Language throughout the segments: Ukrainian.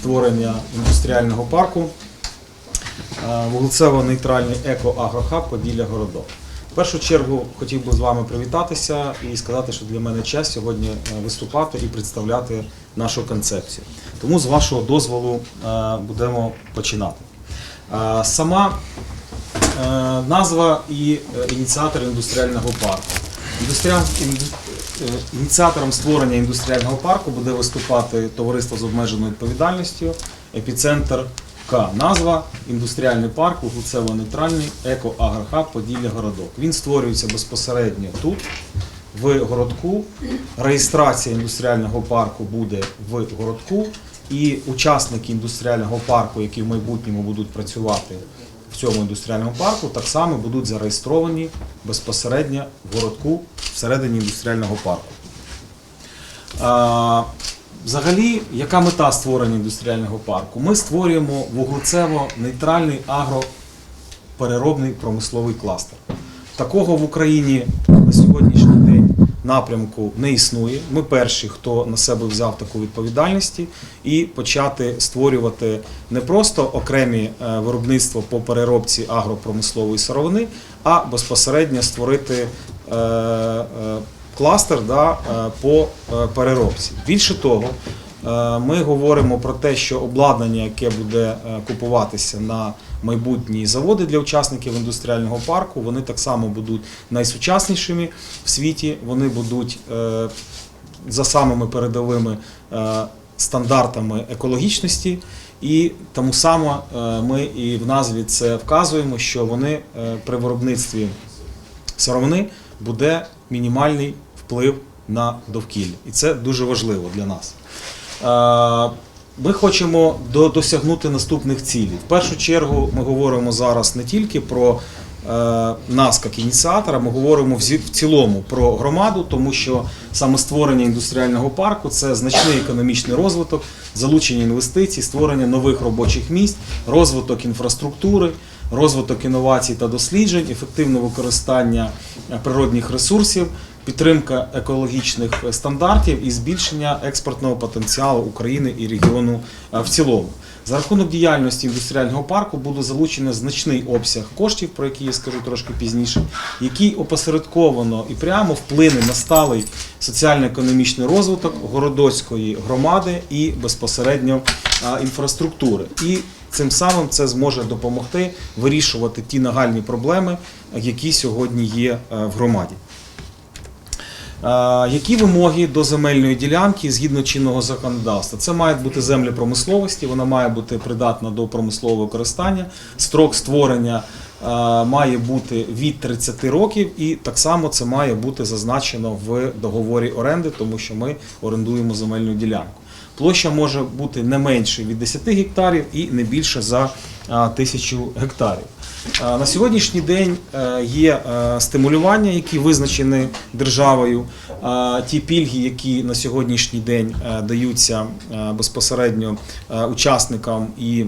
створення індустріального парку е, вуглецево-нейтральний еко-агрохаб Поділля Городок. В першу чергу хотів би з вами привітатися і сказати, що для мене честь сьогодні е, виступати і представляти нашу концепцію. Тому з вашого дозволу е, будемо починати. Сама назва і ініціатор індустріального парку. Е, Ініціатором створення індустріального парку буде виступати товариство з обмеженою відповідальністю Епіцентр К. Назва індустріальний парк, вуглецево-нейтральний еко-агрохаб Поділля Городок. Він створюється безпосередньо тут, в городку. Реєстрація індустріального парку буде в городку. І учасники індустріального парку, які в майбутньому будуть працювати цьому індустріальному парку, так само будуть зареєстровані безпосередньо в городку всередині індустріального парку. Взагалі, яка мета створення індустріального парку? Ми створюємо вуглецево-нейтральний агропереробний промисловий кластер. Такого в Україні на сьогоднішній день напрямку не існує. Ми перші, хто на себе взяв таку відповідальність і почати створювати не просто окремі е, виробництва по переробці агропромислової сировини, а безпосередньо створити е, е, кластер да, по переробці. Більше того, ми говоримо про те, що обладнання, яке буде купуватися на майбутні заводи для учасників індустріального парку, вони так само будуть найсучаснішими в світі. Вони будуть е, за самими передовими е, стандартами екологічності. І тому само е, ми і в назві це вказуємо, що вони при виробництві сировини буде мінімальний вплив на довкілля. І це дуже важливо для нас. Ми хочемо до- досягнути наступних цілей. В першу чергу ми говоримо зараз не тільки про нас як ініціатора, ми говоримо в цілому про громаду, тому що саме створення індустріального парку це значний економічний розвиток, залучення інвестицій, створення нових робочих місць, розвиток інфраструктури, розвиток інновацій та досліджень, ефективне використання е, природних ресурсів, підтримка екологічних е, стандартів і збільшення експортного потенціалу України і регіону е, в цілому. За рахунок діяльності індустріального парку буде залучено значний обсяг коштів, про які я скажу трошки пізніше, який опосередковано і прямо вплине на сталий соціально-економічний розвиток городоцької громади і безпосередньо інфраструктури. І цим самим це зможе допомогти вирішувати ті нагальні проблеми, які сьогодні є е, в громаді. Е, Які вимоги до земельної ділянки згідно чинного законодавства? Це мають бути землі промисловості, вона має бути придатна до промислового використання. Строк створення е, має бути від 30 років, і так само це має бути зазначено в договорі оренди, тому що ми орендуємо земельну ділянку. Площа може бути не менше від 10 гектарів і не більше за а, тисячу гектарів. А, На сьогоднішній день е, є е, стимулювання, які визначені державою. Ті пільги, які на сьогоднішній день е, даються е, безпосередньо е, учасникам і е,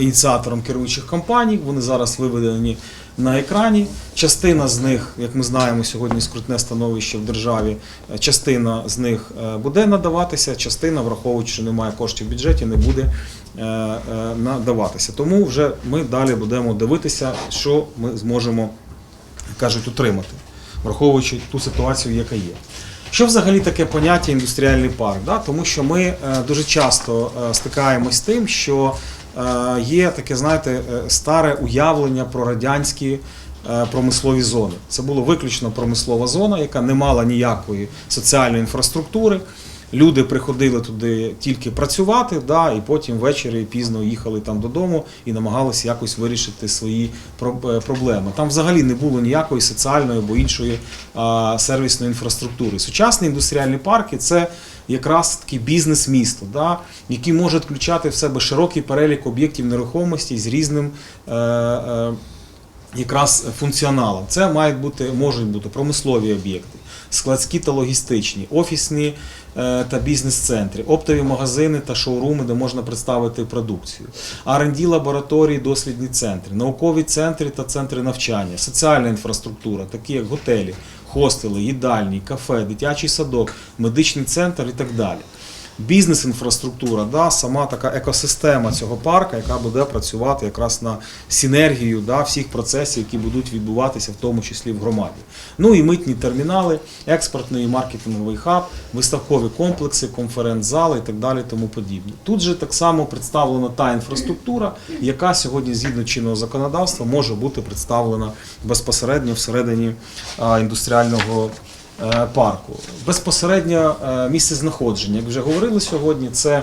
ініціатором керуючих компаній. Вони зараз виведені на екрані. Частина з них, як ми знаємо, сьогодні скрутне становище в державі. е, Частина з них е, буде надаватися, частина, враховуючи, що немає коштів в бюджеті, не буде е, е, надаватися. Тому вже ми далі будемо дивитися, що ми зможемо кажуть, утримати, враховуючи ту ситуацію, яка є. Що взагалі таке поняття індустріальний парк? Да? Тому що ми е, дуже часто е, стикаємось з тим, що е, є таке, знаєте, старе уявлення про радянські промислові зони. Це була виключно промислова зона, яка не мала ніякої соціальної інфраструктури. Люди приходили туди тільки працювати, да, і потім ввечері пізно їхали там додому і намагалися якось вирішити свої е, проблеми. Там взагалі не було ніякої соціальної або іншої сервісної інфраструктури. Сучасні індустріальні парки це якраз таки бізнес-місто, да, який може включати в себе широкий перелік об'єктів нерухомості з різним. Е, е, якраз функціоналом. Це мають бути, можуть бути промислові об'єкти, складські та логістичні, офісні е, та бізнес-центри, оптові магазини та шоуруми, де можна представити продукцію, R&D лабораторії, дослідні центри, наукові центри та центри навчання, соціальна інфраструктура, такі як готелі, хостели, їдальні, кафе, дитячий садок, медичний центр і так далі. Бізнес-інфраструктура, да, сама така екосистема цього парка, яка буде працювати якраз на синергію да, всіх процесів, які будуть відбуватися, в тому числі в громаді. Ну і митні термінали, експортний і маркетинговий хаб, виставкові комплекси, конференц-зали і так далі, тому подібне. Тут же так само представлена та інфраструктура, яка сьогодні згідно чинного законодавства може бути представлена безпосередньо всередині індустріального парку. Безпосередньо е, місце знаходження, як вже говорили сьогодні, це е,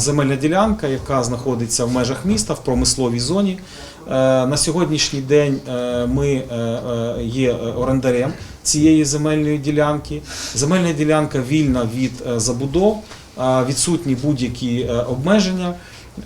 земельна ділянка, яка знаходиться в межах міста в промисловій зоні. Е, На сьогоднішній день е, ми е, е, є орендарем цієї земельної ділянки. Земельна ділянка вільна від е, забудов, е, відсутні будь-які е, обмеження.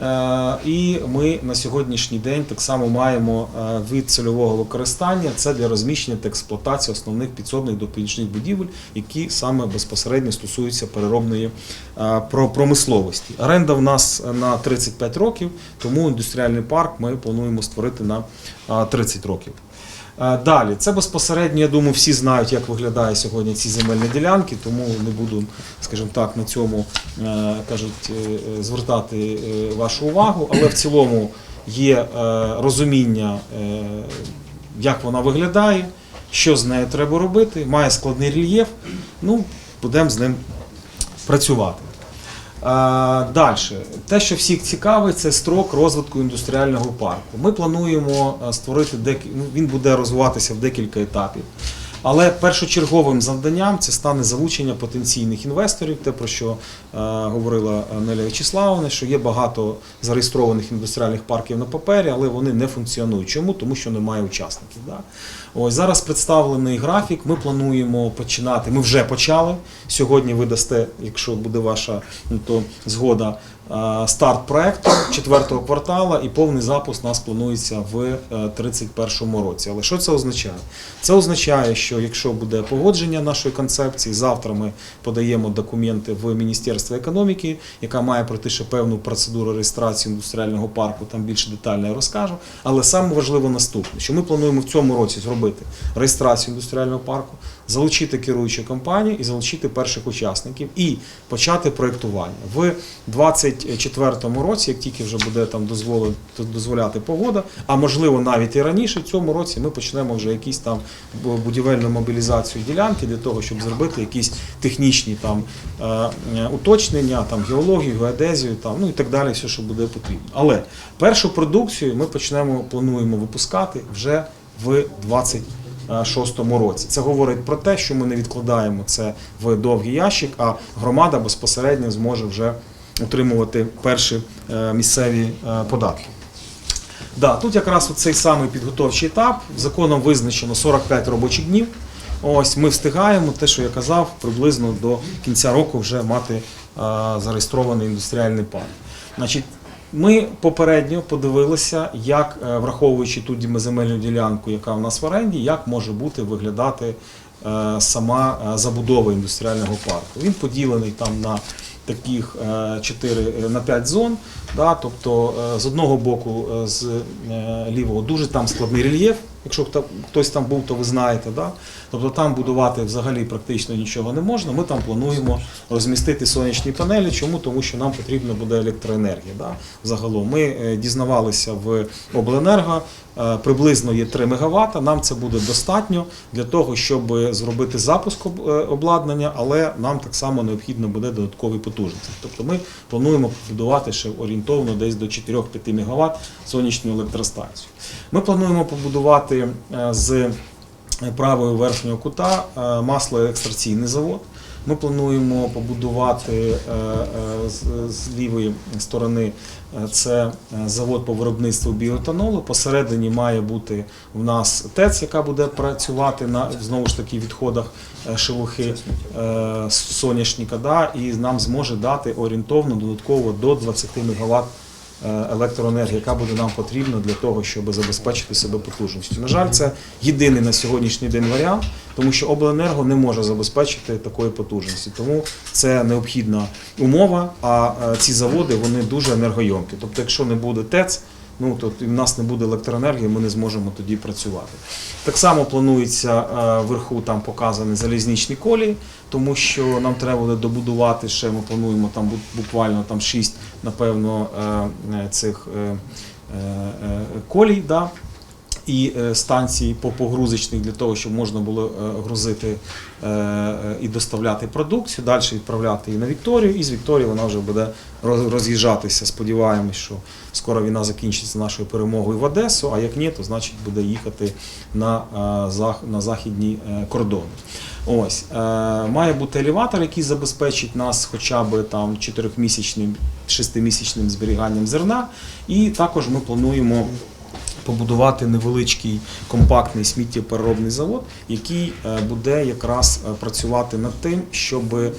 Е, І ми на сьогоднішній день так само маємо е, вид цільового використання це для розміщення та експлуатації основних підсобних допоміжних будівель, які саме безпосередньо стосуються переробної е, промисловості. Оренда в нас на 35 років, тому індустріальний парк ми плануємо створити на е, 30 років. Е, Далі, це безпосередньо, я думаю, всі знають, як виглядає сьогодні ці земельні ділянки, тому не буду, скажімо так, на цьому е, кажуть, е, звертати вашу увагу. Але в цілому є розуміння, як вона виглядає, що з нею треба робити, має складний рельєф. Ну, будемо з ним працювати. Далі, те, що всіх цікавить, це строк розвитку індустріального парку. Ми плануємо створити ну, він буде розвиватися в декілька етапів. Але першочерговим завданням це стане залучення потенційних інвесторів, те про що е, говорила Неля Вячеславовна, що є багато зареєстрованих індустріальних парків на папері, але вони не функціонують. Чому? Тому що немає учасників. Да? Ось зараз представлений графік. Ми плануємо починати. Ми вже почали. Сьогодні ви дасте, якщо буде ваша ну, то згода, старт проекту четвертого квартала і повний запуск у нас планується в 2031 році. Але що це означає? Це означає, що якщо буде погодження нашої концепції, завтра ми подаємо документи в Міністерство економіки, яка має пройти ще певну процедуру реєстрації індустріального парку. Там більше детально я розкажу. Але саме важливо наступне, що ми плануємо в цьому році зробити реєстрацію індустріального парку, залучити керуючу компанію і залучити перших учасників і почати проєктування. В 2024 році, як тільки вже буде там дозволяти погода, а можливо навіть і раніше, в цьому році ми почнемо вже якісь там будівельну мобілізацію ділянки для того, щоб зробити якісь технічні там е, уточнення, там геологію, геодезію, там ну і так далі, все, що буде потрібно. Але першу продукцію ми почнемо плануємо випускати вже в 26 році. Це говорить про те, що ми не відкладаємо це в довгий ящик, а громада безпосередньо зможе вже отримувати перші е, місцеві е, податки. Да, тут якраз цей самий підготовчий етап. Законом визначено 45 робочих днів. Ось ми встигаємо те, що я казав, приблизно до кінця року вже мати е, зареєстрований індустріальний парк. Значить, ми попередньо подивилися, як, е, враховуючи ту земельну ділянку, яка в нас в оренді, як може бути виглядати е, сама е, забудова індустріального парку. Він поділений там на таких 4 на 5 зон. Да, тобто з одного боку, з лівого дуже там складний рельєф. Якщо хтось там був, то ви знаєте. Да? Тобто там будувати взагалі практично нічого не можна. Ми там плануємо розмістити сонячні панелі. Чому? Тому що нам потрібна буде електроенергія. Да? Загалом ми е, дізнавалися в обленерго. е, Приблизно є 3 МВт, нам це буде достатньо для того, щоб зробити запуск е, обладнання, але нам так само необхідно буде додаткові потужності. Тобто ми плануємо побудувати ще орієнтовно десь до 4-5 МВт сонячну електростанцію. Ми плануємо побудувати е, з правого верхнього кута е, маслоекстраційний завод. Ми плануємо побудувати е, е, з- лівої сторони е, це е, завод по виробництву біоетанолу. Посередині має бути в нас ТЕЦ, яка буде працювати на знову ж таки відходах е, шелухи е, соняшника, да, і нам зможе дати орієнтовно додатково до 20 МВт е, електроенергії, яка буде нам потрібна для того, щоб забезпечити себе потужністю. На жаль, це єдиний на сьогоднішній день варіант, тому що обленерго не може забезпечити такої потужності. Тому це необхідна умова. А е, ці заводи вони дуже енергойомкі. Тобто, якщо не буде ТЕЦ, ну то в нас не буде електроенергії, ми не зможемо тоді працювати. Так само планується е, вверху там показані залізничні колії, тому що нам треба буде добудувати ще. Ми плануємо там буквально там 6, напевно, е, е, цих колій. Да? І е, станцій по погрузочних для того, щоб можна було е, грузити е, і доставляти продукцію, далі відправляти її на Вікторію, і з Вікторії вона вже буде роз'їжджатися. Сподіваємось, що скоро війна закінчиться нашою перемогою в Одесу, а як ні, то значить буде їхати на, на західні кордони. Ось має бути елеватор, який забезпечить нас хоча б там 4-місячним, 6-місячним зберіганням зерна. І також ми плануємо побудувати невеличкий компактний сміттєпереробний завод, який е, буде якраз е, працювати над тим, щоб е,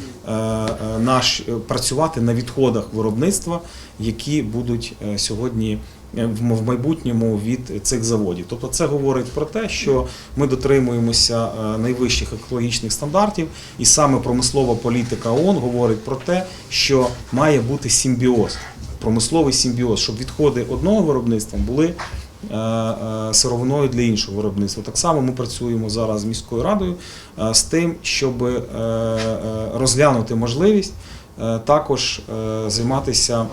наш працювати на відходах виробництва, які будуть сьогодні. В майбутньому від цих заводів, тобто це говорить про те, що ми дотримуємося найвищих екологічних стандартів, і саме промислова політика ООН говорить про те, що має бути симбіоз, промисловий симбіоз, щоб відходи одного виробництва були сировиною для іншого виробництва. Так само ми працюємо зараз з міською радою е, з тим, щоб е, е, розглянути можливість е, також е, займатися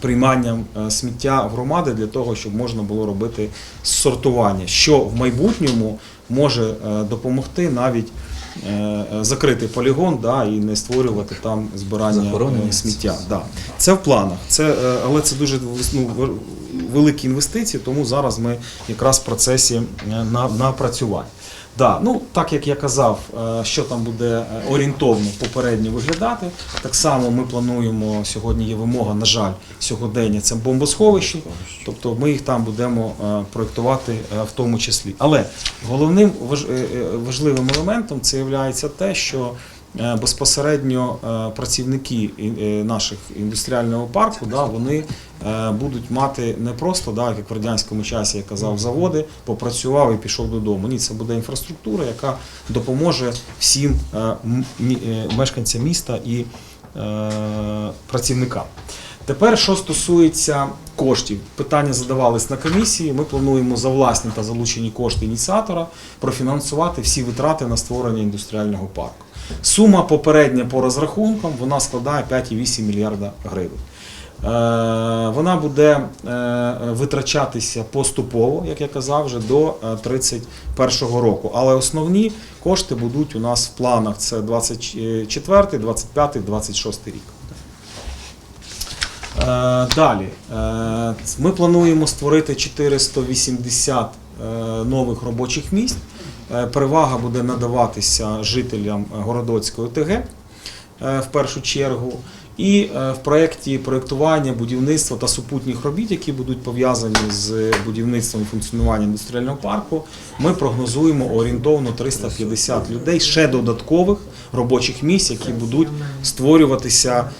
прийманням е, сміття в громади для того, щоб можна було робити сортування, що в майбутньому може е, допомогти навіть. е, е, Закрити полігон да, і не створювати там збирання е, сміття. Да. Це в планах. Це, е, але це дуже ну, великі інвестиції, тому зараз ми якраз в процесі е, на, напрацювань. Да, ну, так як я казав, е, що там буде е, орієнтовно попередньо виглядати. Так само ми плануємо сьогодні. Є вимога, на жаль, сьогодення це бомбосховище. Тобто ми їх там будемо проєктувати в тому числі. Але головним важ- важливим елементом це є те, що безпосередньо е, працівники е, наших індустріального парку, да, вони е, будуть мати не просто, да, як в радянському часі я казав, заводи, попрацював і пішов додому. Ні, це буде інфраструктура, яка допоможе всім е, е, мешканцям міста і е, працівникам. Тепер, що стосується коштів, питання задавались на комісії. Ми плануємо за власні та залучені кошти ініціатора профінансувати всі витрати на створення індустріального парку. Сума попередня по розрахункам вона складає 5,8 мільярда гривень. Е, Вона буде е, витрачатися поступово, як я казав, вже до 2031 року. Але основні кошти будуть у нас в планах це 24, 25, 26 рік. Е, Далі Е, ми плануємо створити 480 е, нових робочих місць. Е, Перевага буде надаватися жителям е, Городоцької ОТГ е, в першу чергу. І в проєкті проєктування, будівництва та супутніх робіт, які будуть пов'язані з будівництвом і функціонуванням індустріального парку, ми прогнозуємо орієнтовно 350 людей ще додаткових робочих місць, які будуть створюватися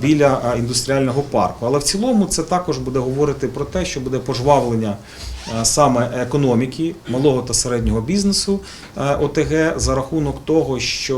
біля індустріального парку. Але в цілому це також буде говорити про те, що буде пожвавлення саме економіки малого та середнього бізнесу е, ОТГ за рахунок того, що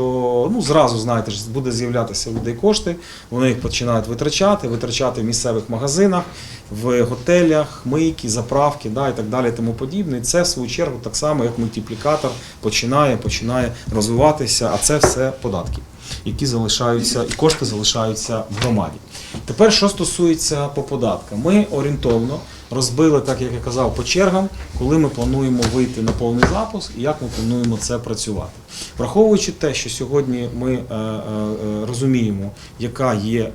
ну зразу знаєте ж буде з'являтися людей кошти. Вони їх починають витрачати, витрачати в місцевих магазинах, в готелях, мийки, заправки, да, і так далі, тому подібне. І це в свою чергу так само, як мультиплікатор починає, починає розвиватися, а це все податки, які залишаються, і кошти залишаються в громаді. Тепер, що стосується по податкам, ми орієнтовно розбили, так як я казав, по чергам, коли ми плануємо вийти на повний запуск і як ми плануємо це працювати. Враховуючи те, що сьогодні ми е, е, е, розуміємо, яка є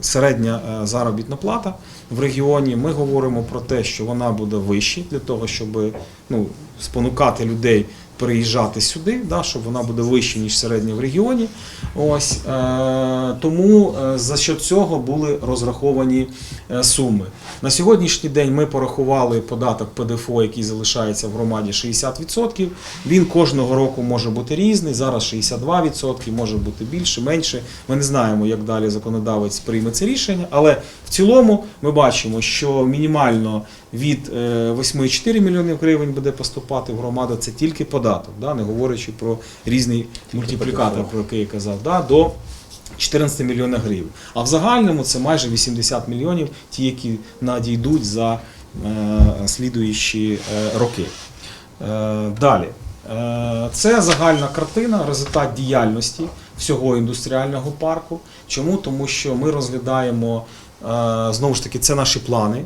середня заробітна плата в регіоні, ми говоримо про те, що вона буде вища для того, щоб ну, спонукати людей переїжджати сюди, да, щоб вона буде вища, ніж середня в регіоні. Ось, е, тому е, за що цього були розраховані е, суми. На сьогоднішній день ми порахували податок ПДФО, який залишається в громаді 60%. Він кожного року може бути різний. Зараз 62%, може бути більше, менше. Ми не знаємо, як далі законодавець прийме це рішення, але в цілому ми бачимо, що мінімально від е, 8,4 мільйонів гривень буде поступати в громаду. Це тільки податок, да, не говорячи про різний мультиплікатор, про який я казав, да, до 14 мільйонів гривень. А в загальному це майже 80 мільйонів, ті, які надійдуть за е, слідуючі е, роки. Е, Далі. Е, Це загальна картина, результат діяльності всього індустріального парку. Чому? Тому що ми розглядаємо е, знову ж таки, це наші плани.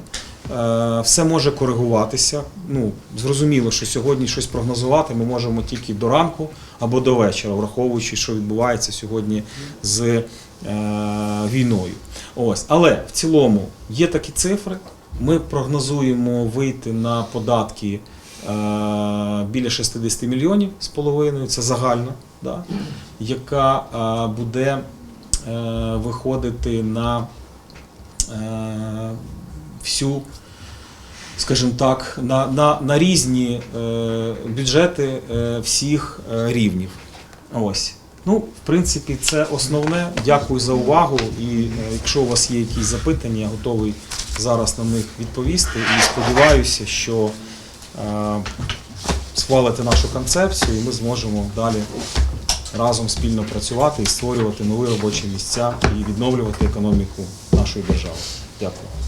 Е, Все може коригуватися. Ну, зрозуміло, що сьогодні щось прогнозувати ми можемо тільки до ранку або до вечора, враховуючи, що відбувається сьогодні з е, війною. Ось. Але в цілому є такі цифри. Ми прогнозуємо вийти на податки е, біля 60 мільйонів з половиною, це загально, да, яка е, буде е, виходити на е, всю, скажімо так, на, на, на різні е, бюджети е, всіх е, рівнів. Ось. Ну, в принципі, це основне. Дякую за увагу. І якщо у вас є якісь запитання, я готовий зараз на них відповісти. І сподіваюся, що схвалите нашу концепцію, і ми зможемо далі разом спільно працювати і створювати нові робочі місця і відновлювати економіку нашої держави. Дякую.